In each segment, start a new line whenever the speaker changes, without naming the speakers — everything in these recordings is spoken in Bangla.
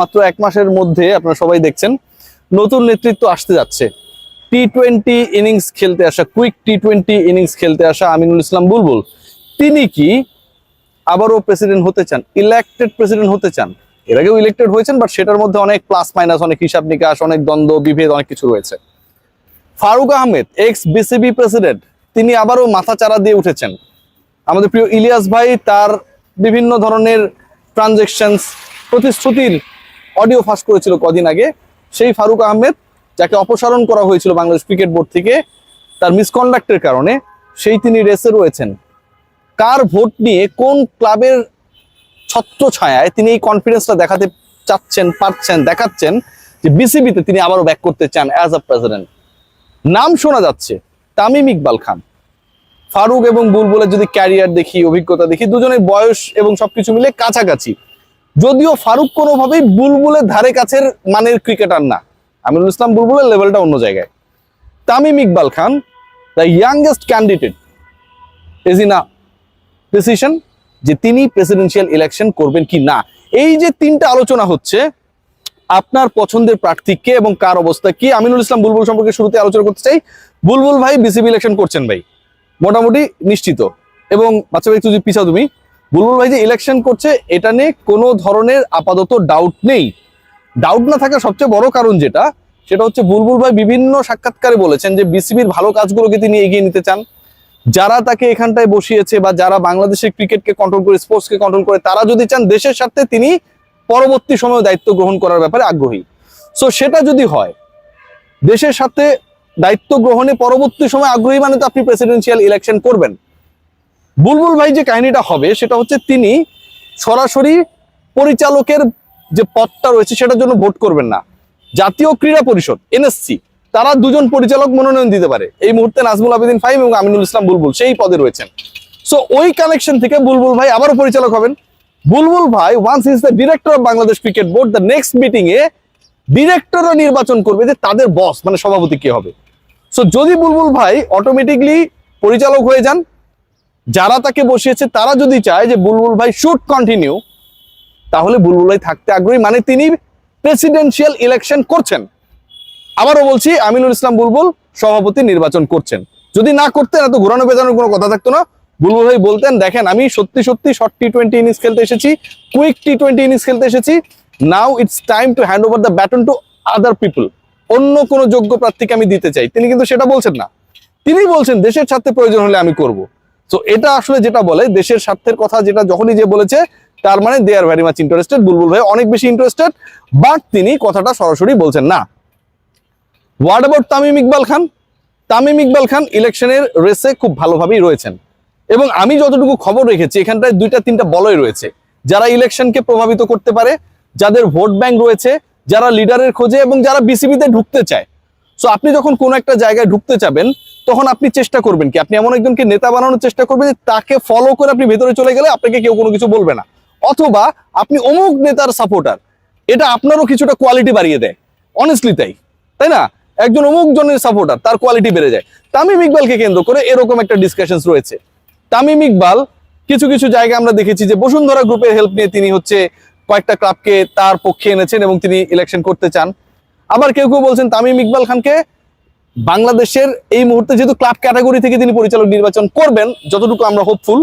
মাত্র এক মাসের মধ্যে আপনারা সবাই দেখছেন, নতুন নেতৃত্ব আসতে যাচ্ছে। টি টোয়েন্টি ইনিংস খেলতে আসা কুইক টি টোয়েন্টি ইনিংস খেলতে আসা আমিনুল ইসলাম বুলবুল, তিনি কি আবারও প্রেসিডেন্ট হতে চান ইলেক্টেড প্রেসিডেন্ট হতে চান? এর আগেও ইলেক্টেড হয়েছেন বাট সেটার মধ্যে অনেক প্লাস মাইনাস অনেক হিসাব নিকাশ, অনেক দ্বন্দ্ব, বিভেদ, অনেক কিছু রয়েছে। Faruque Ahmed ex BCB president তিনি আবারও মাথা চারা দিয়ে উঠেছেন। আমাদের প্রিয় ইলিয়াস ভাই, তার বিভিন্ন ধরনের ট্রানজেকশনস প্রতিশ্রুতির অডিও ফাঁস করেছিল কদিন আগে। সেই ফারুক আহমেদ, যাকে অপসারণ করা হয়েছিল বাংলাদেশ ক্রিকেট বোর্ড থেকে, তার মিসকন্ডাক্টের কারণে, সেই তিনি রেসে রয়েছেন। কার ভোট নিয়ে কোন ক্লাবের ছত্র ছায়ায় তিনি এই কনফিডেন্সটা দেখাতে চাচ্ছেন, পারছেন, দেখাচ্ছেন, যে বিসিবিতে তিনি আবারও ব্যাক করতে চান অ্যাজ আ প্রেসিডেন্ট নাম শোনা যাচ্ছে, তামিম ইকবাল খান। ফারুক এবং বুলবুলের যদি ক্যারিয়ার দেখি, অভিজ্ঞতা দেখি, দুজনের বয়স এবং সবকিছু মিলে কাছাকাছি। যদিও ফারুক কোনোভাবেই বুলবুলের ধারে কাছের মানের ক্রিকেটার না। আমিরুল ইসলাম বুলবুলের লেভেলটা অন্য জায়গায়। Tamim Iqbal Khan the youngest candidate is in a decision যে তিনি প্রেসিডেন্সিয়াল ইলেকশন করবেন কি না। এই যে তিনটা আলোচনা হচ্ছে, আপনার পছন্দের প্রার্থী কে এবং কার অবস্থা কি, আমিনুল ইসলাম বুলবুল সম্পর্কে শুরুতে আলোচনা করতে চাই। বুলবুল ভাই বিসিবি ইলেকশন করছেন ভাই। মোটামুটি নিশ্চিত। এবং বাচ্চা ভাই তুই পিছাও তুমি। বুলবুল ভাই যে ইলেকশন করছে, এটা নিয়ে কোনো ধরনের আপাতত ডাউট নেই। ডাউট না থাকার সবচেয়ে বড় কারণ যেটা, সেটা হচ্ছে বুলবুল ভাই বিভিন্ন সাক্ষাৎকারে বলেছেন যে বিসিবির ভালো কাজগুলোকে তিনি এগিয়ে নিতে চান। যারা তাকে এখানটায় বসিয়েছে বা যারা বাংলাদেশের ক্রিকেটকে কন্ট্রোল করে স্পোর্টসকে কন্ট্রোল করে, তারা যদি চান দেশের স্বার্থে তিনি পরবর্তী সময়ে দায়িত্ব গ্রহণ করার ব্যাপারে আগ্রহী। সো সেটা যদি হয়, দেশের সাথে দায়িত্ব গ্রহণে পরবর্তী সময় আগ্রহী মানে তো আপনি প্রেসিডেন্সিয়াল ইলেকশন করবেন। বুলবুল ভাই যে কাহিনীটা হবে, সেটা হচ্ছে তিনি সরাসরি পরিচালকের যে পদটা রয়েছে, সেটার জন্য ভোট করবেন না। জাতীয় ক্রীড়া পরিষদ এনএসসি তারা দুজন পরিচালক মনোনয়ন দিতে পারে। এই মুহূর্তে নাজমুল আবেদিন ফাইম এবং আমিনুল ইসলাম বুলবুল, সেই পদে রয়েছেন। সো ওই কানেকশন থেকে বুলবুল ভাই আবারও পরিচালক হবেন। বুলবুল ভাই once is the director of Bangladesh cricket board the next meeting এ ডিরেক্টরও নির্বাচন করবে যে তাদের বস মানে সভাপতি কে হবে। সো যদি বুলবুল ভাই অটোমেটিকলি পরিচালক হয়ে যান যারা তাকে বসিয়েছে, তারা যদি চায় যে বুলবুল ভাই শুড কন্টিনিউ তাহলে বুলবুল ভাই থাকতে আগ্রহী। মানে তিনি প্রেসিডেন্সিয়াল ইলেকশন করছেন। আবারও বলছি, আমিনুল ইসলাম বুলবুল সভাপতি নির্বাচন করছেন। যদি না করতেন, এত ঘোরানো পেঁচানোর কোনো কথা থাকতো না। বুলবুল ভাই বলতেন, দেখেন, আমি সত্যি সত্যি শর্ট টি টোয়েন্টি ইনিংস খেলতে এসেছি কুইক টি টোয়েন্টি ইনিংস খেলতে এসেছি। Now it's time to hand over the baton to other people অন্য কোনো যোগ্য প্রার্থীকে আমি দিতে চাই। তিনি কিন্তু সেটা বলছেন না। তিনি বলছেন, দেশের স্বার্থে প্রয়োজন হলে আমি করব। তো এটা আসলে যেটা বলে, দেশের স্বার্থের কথা যেটা যখনই যে বলেছে, তার মানে they are very much interested Bulbul ভাই অনেক বেশি ইন্টারেস্টেড বাট তিনি কথাটা সরাসরি বলছেন না। What about Tamim Iqbal Khan? Tamim Iqbal Khan ইলেকশনের রেসে খুব ভালোভাবেই রয়েছেন। এবং আমি যতটুকু খবর রেখেছি, এখানটায় দুইটা তিনটা বলয় রয়েছে। যারা ইলেকশনকে প্রভাবিত করতে পারে, যাদের ভোট ব্যাংক রয়েছে, যারা লিডারের খোঁজে এবং যারা বিসিবিতে ঢুকতে চায়। সো আপনি যখন কোনো একটা জায়গায় ঢুকতে চাবেন তখন আপনি চেষ্টা করবেন কি? আপনি এমন একজনকে নেতা বানানোর চেষ্টা করবেন যে তাকে ফলো করে আপনি ভেতরে চলে গেলে আপনাকে কেউ কোনো কিছু বলবে না। অথবা আপনি অমুক নেতার সাপোর্টার এটা আপনারও কিছুটা কোয়ালিটি বাড়িয়ে দেয়। অনেস্টলি তাই তাই না? একজন অমুক জনের সাপোর্টার তার কোয়ালিটি বেড়ে যায়। তামিম ইকবালকে কেন্দ্র করে এরকম একটা ডিসকাশন রয়েছে। তামিম ইকবাল, কিছু কিছু জায়গায় আমরা দেখেছি যে বসুন্ধরা গ্রুপের হেল্প নিয়ে তিনি হচ্ছে কয়েকটা ক্লাবকে তার পক্ষে এনেছেন এবং তিনি ইলেকশন করতে চান। আবার কেউ কেউ বলছেন তামিম ইকবাল খানকে বাংলাদেশের এই মুহূর্তে যেহেতু ক্লাব ক্যাটাগরি থেকে তিনি পরিচালক নির্বাচন করবেন, যতটুকু আমরা হোপফুল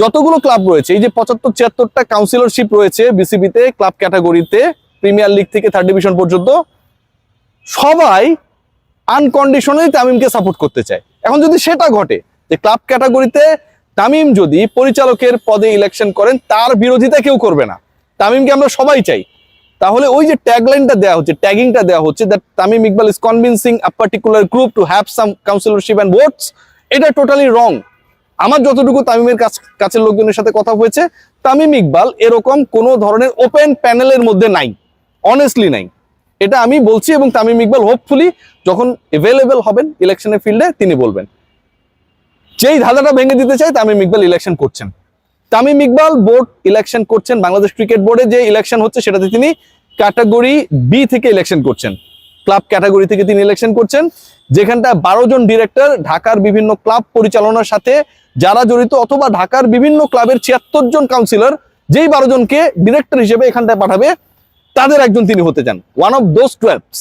যতগুলো ক্লাব রয়েছে, এই যে পঁচাত্তর, ছিয়াত্তরটা কাউন্সিলরশিপ রয়েছে বিসিবিতে ক্লাব ক্যাটাগরিতে প্রিমিয়ার লিগ থেকে থার্ড ডিভিশন পর্যন্ত, সবাই আনকন্ডিশনালি তামিমকে সাপোর্ট করতে চায়। এখন যদি সেটা ঘটে যে ক্লাব ক্যাটাগরিতে তামিম যদি পরিচালকের পদে ইলেকশন করেন, তার বিরোধিতা কেউ করবে না। তামিমকে আমরা সবাই চাই। তাহলে ওই যে ট্যাগলাইনটা দেওয়া হচ্ছে ট্যাগিংটা দেওয়া হচ্ছে that Tamim Iqbal is convincing a particular group to have some councillorship and votes এটা টোটালি রং আমার যতটুকু তামিমের কাছ, কাছের লোকজনের সাথে কথা হয়েছে, তামিম ইকবাল এরকম কোনো ধরনের ওপেন প্যানেলের মধ্যে নাই অনেস্টলি নাই। এটা আমি বলছি এবং তামিম ইকবাল হোপফুলি যখন এভেলেবেল হবেন ইলেকশনের ফিল্ডে তিনি বলবেন। যেই ধাঁধাটা ভেঙে দিতে চাই তামিম ইকবাল ইলেকশন করছেন। তামিম ইকবাল বোর্ড ইলেকশন করছেন, বাংলাদেশ ক্রিকেট বোর্ডে যে ইলেকশন হচ্ছে সেটাতে তিনি ক্যাটাগরি বি থেকে ইলেকশন করছেন। ক্লাব ক্যাটাগরি থেকে তিনি ইলেকশন করছেন, যেখানটা বারো জন ডিরেক্টর ঢাকার বিভিন্ন ক্লাব পরিচালনার সাথে যারা জড়িত অথবা ঢাকার বিভিন্ন ক্লাবের ছিয়াত্তর জন কাউন্সিলর যেই বারো জনকে ডিরেক্টর হিসেবে এখানটায় পাঠাবে, তাদের একজন তিনি হতে চান one of those twelves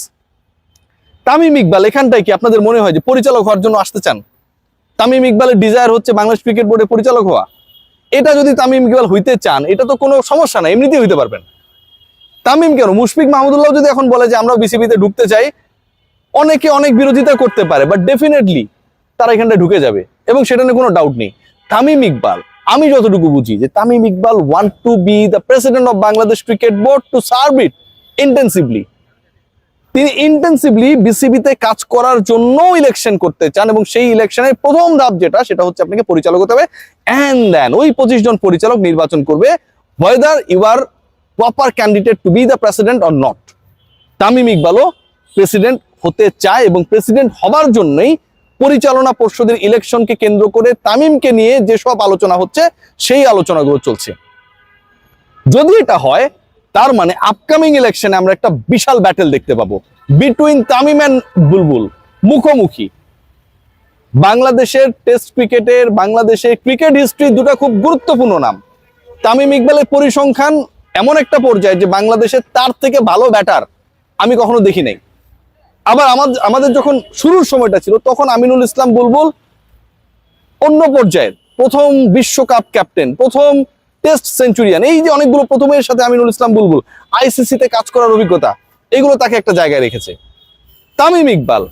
Tamim Iqbal, এখানটায় কি আপনাদের মনে হয় যে পরিচালক হওয়ার জন্য আসতে চান? তামিম ইকবালের ডিজায়ার হচ্ছে বাংলাদেশ ক্রিকেট বোর্ডের পরিচালক হওয়া। এটা যদি তামিম ইকবাল হইতে চান, এটা তো কোনো সমস্যা না এমনিতেই হইতে পারবেন। তামিম কেন? মুশফিক মাহমুদুল্লাহ যদি এখন বলে যে আমরা বিসিবিতে ঢুকতে চাই, অনেকে অনেক বিরোধিতা করতে পারে বাট ডেফিনেটলি তারা এখানটা ঢুকে যাবে, এবং সেটা নিয়ে কোনো ডাউট নেই। তামিম ইকবাল, আমি যতটুকু বুঝি যে Tamim Iqbal want to be the president of Bangladesh cricket board to serve it intensively তিনি ইন্টেন্সিভলি বিসিবিতে কাজ করার জন্য ইলেকশন করতে চান এবং সেই ইলেকশনের প্রথম ধাপ যেটা, সেটা হচ্ছে আপনাকে পরিচালক হতে হবে। অ্যান্ড দেন ওই পঁচিশ জন পরিচালক নির্বাচন করবে whether you are proper candidate to be the president or not Tamim ইকবালও প্রেসিডেন্ট হতে চায় এবং প্রেসিডেন্ট হবার জন্যই পরিচালনা পর্ষদের ইলেকশনকে কেন্দ্র করে তামিমকে নিয়ে যেসব আলোচনা হচ্ছে, সেই আলোচনাগুলো চলছে। যদি এটা হয় তার মানে আপকামিং ইলেকশনে আমরা একটা বিশাল ব্যাটেল দেখতে পাবো। বিটুইন তামিম অ্যান্ড বুলবুল, মুখোমুখি। বাংলাদেশের টেস্ট ক্রিকেটের বাংলাদেশের ক্রিকেট হিস্ট্রি দুটো খুব গুরুত্বপূর্ণ নাম। তামিম ইকবালের পরিসংখ্যান এমন একটা পর্যায়ে যে বাংলাদেশের তার থেকে ভালো ব্যাটার আমি কখনো দেখি নাই। আবার আমাদের আমাদের যখন শুরুর সময়টা ছিল, তখন আমিনুল ইসলাম, বুলবুল অন্য পর্যায়ের প্রথম বিশ্বকাপ ক্যাপ্টেন প্রথম টেস্ট সেঞ্চুরিয়ান এই যে অনেকগুলো প্রথমের সাথে আমিনুল ইসলাম বুলবুল আইসিসিতে কাজ করার অভিজ্ঞতা, এগুলো তাকে একটা জায়গায় রেখেছে। তামিম ইকবাল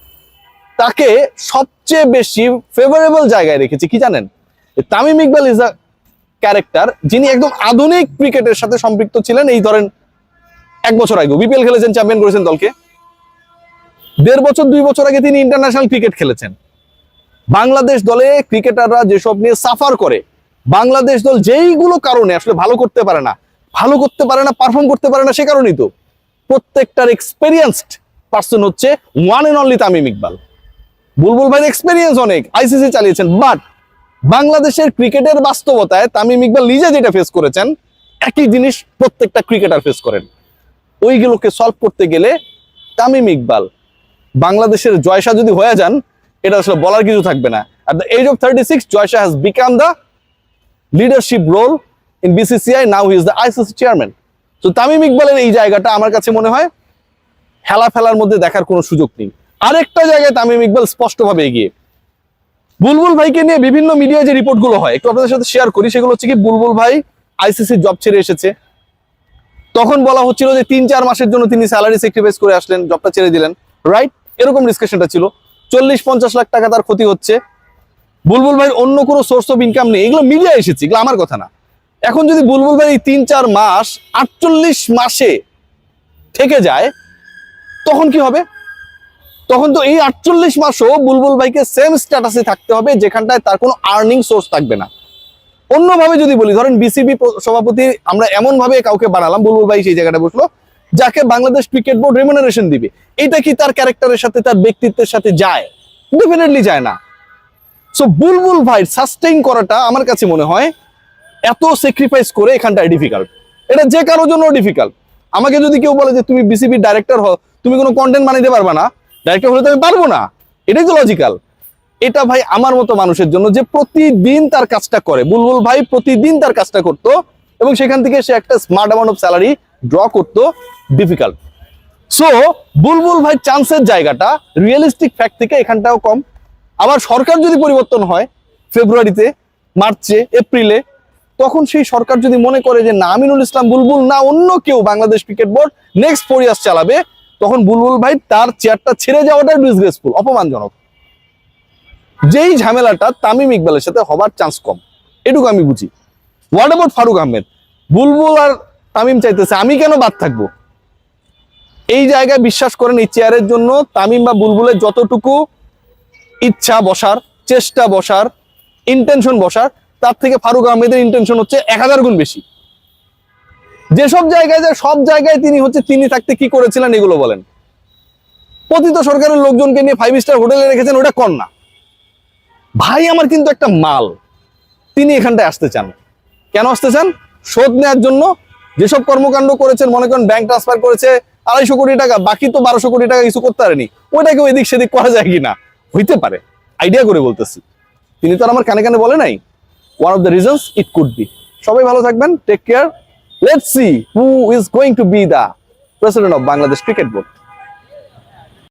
তাকে সবচেয়ে বেশি ফেভারেবল জায়গায় রেখেছে, কি জানেন? Tamim Iqbal is a character যিনি একদম আধুনিক ক্রিকেটের সাথে সম্পৃক্ত ছিলেন এই ধরেন এক বছর আগে। বিপিএল খেলেছেন চ্যাম্পিয়ন করেছেন দলকে। দেড় বছর, দুই বছর আগে তিনি ইন্টারন্যাশনাল ক্রিকেট খেলেছেন। বাংলাদেশ দলে ক্রিকেটাররা যেসব নিয়ে সাফার করে বাংলাদেশ দল যেইগুলো কারণে আসলে ভালো করতে পারে না, ভালো করতে পারে না পারফর্ম করতে পারে না সে কারণেই তো প্রত্যেকটার এক্সপেরিয়েন্সড পার্সন হচ্ছে one and only Tamim Iqbal. Bulbul ভাইয়ের এক্সপেরিয়েন্স অনেক আইসিসি চালিয়েছেন বাট বাংলাদেশের ক্রিকেটের বাস্তবতায় তামিম ইকবাল নিজে যেটা ফেস করেছেন, একই জিনিস প্রত্যেকটা ক্রিকেটার ফেস করেন। ওইগুলোকে সলভ করতে গেলে তামিম ইকবাল, বাংলাদেশের জয়সা যদি হয়ে যান, এটা আসলে বলার কিছু থাকবে না। At the age of thirty six Jay Shah has become the leadership role in BCCI now he is the ICC chairman তো তামিম ইকবালের এই জায়গাটা আমার কাছে মনে হয় খেলা ফেলার মধ্যে দেখার কোনো সুযোগ নেই। আরেকটা জায়গায় তামিম ইকবাল স্পষ্টভাবে এগিয়ে। বুলবুল ভাইকে নিয়ে বিভিন্ন মিডিয়ায় যে রিপোর্টগুলো হয়, একটু আপনাদের সাথে শেয়ার করি, সেগুলো হচ্ছে কি বুলবুল ভাই আইসিসি জব ছেড়ে এসেছে। তখন বলা হচ্ছিল যে তিন চার মাসের জন্য তিনি স্যালারি স্যাক্রিফাইস করে আসলেন জবটা ছেড়ে দিলেন। রাইট এরকম ডিসকাশনটা ছিল। চল্লিশ পঞ্চাশ লাখ টাকা তার ক্ষতি হচ্ছে। বুলবুল ভাইয়ের অন্য কোনো সোর্স অফ ইনকাম নেই। এগুলো মিডিয়া এসেছে, এগুলো আমার কথা না। এখন যদি বুলবুল ভাই এই তিন চার মাস, আটচল্লিশ মাসে থেকে যায়, তখন কি হবে? তখন তো এই আটচল্লিশ মাসও বুলবুল ভাইকে সেম স্ট্যাটাসে থাকতে হবে, যেখানটায় তার কোনো আর্নিং সোর্স থাকবে না। অন্যভাবে যদি বলি, ধরেন বিসিবি সভাপতি, আমরা এমন ভাবে কাউকে বানালাম, বুলবুল ভাই সেই জায়গাটা বসল, যাকে বাংলাদেশ ক্রিকেট বোর্ড রেমুনারেশন দিবে। এটা কি তার ক্যারেক্টারের সাথে, তার ব্যক্তিত্বের সাথে যায়? ডেফিনেটলি যায় না। সো বুলবুল ভাই সাস্টেইন করাটা আমার কাছে মনে হয় এত স্যাক্রিফাইস করে এখানটায় ডিফিকাল্ট এটা যে কারোর জন্য ডিফিকাল্ট আমাকে যদি কেউ বলে যে তুমি বিসিবির ডাইরেক্টর হও, তুমি কোনো কন্টেন্ট বানাইতে পারবা না ডাইরেক্টর হলে তো আমি পারব না। এটাই তো লজিক্যাল এটা ভাই আমার মতো মানুষের জন্য যে প্রতিদিন তার কাজটা করে। বুলবুল ভাই প্রতিদিন তার কাজটা করতো এবং সেখান থেকে সে একটা smart amount of salary draw করতো। ডিফিকাল্ট সো বুলবুল ভাই চান্সের জায়গাটা রিয়েলিস্টিক ফ্যাক্ট থেকে এখানটাও কম। আবার সরকার যদি পরিবর্তন হয় ফেব্রুয়ারিতে, মার্চে, এপ্রিলে, তখন সেই সরকার যদি মনে করে যে না, আমিনুল ইসলাম বুলবুল না, অন্য কেউ Bangladesh cricket board next four years চালাবে, তখন বুলবুল ভাই তার চেয়ারটা ছেড়ে যাওয়াটাই ডিসগ্রেসফুল অপমানজনক। যেই ঝামেলাটা তামিম ইকবালের সাথে হবার চান্স কম, এটুকু আমি বুঝি। What about Faruque Ahmed? বুলবুল আর তামিম চাইতেছে, আমি কেন বাদ থাকব? এই জায়গায় বিশ্বাস করেন এই চেয়ারের জন্য তামিম বা বুলবুলের যতটুকু ইচ্ছা বসার, চেষ্টা বসার ইন্টেনশন বসার, তার থেকে ফারুক আহমেদের ইন্টেনশন হচ্ছে এক হাজার গুণ বেশি। যেসব জায়গায় যায়, সব জায়গায় তিনি হচ্ছে তিনি থাকতে কি করেছিলেন এগুলো বলেন। পতিত সরকারের লোকজনকে নিয়ে ফাইভ স্টার হোটেলে রেখেছেন, ওটা না ভাই আমার কিন্তু একটা মাল। তিনি এখানটায় আসতে চান। কেন আসতে চান? শোধ নেওয়ার জন্য যেসব কর্মকাণ্ড করেছেন, মনে করেন ব্যাংক ট্রান্সফার করেছে, আড়াইশো কোটি টাকা, বাকি তো বারোশো কোটি টাকা কিছু করতে পারেনি ওইটাকে এদিক সেদিক করা যায় কিনা? হইতে পারে। আইডিয়া করে বলতেছি। তিনি তো আমার কানে কানে বলে নাই। One of the reasons it could be সবাই ভালো থাকবেন। Take care let see who is going to be the president of Bangladesh cricket board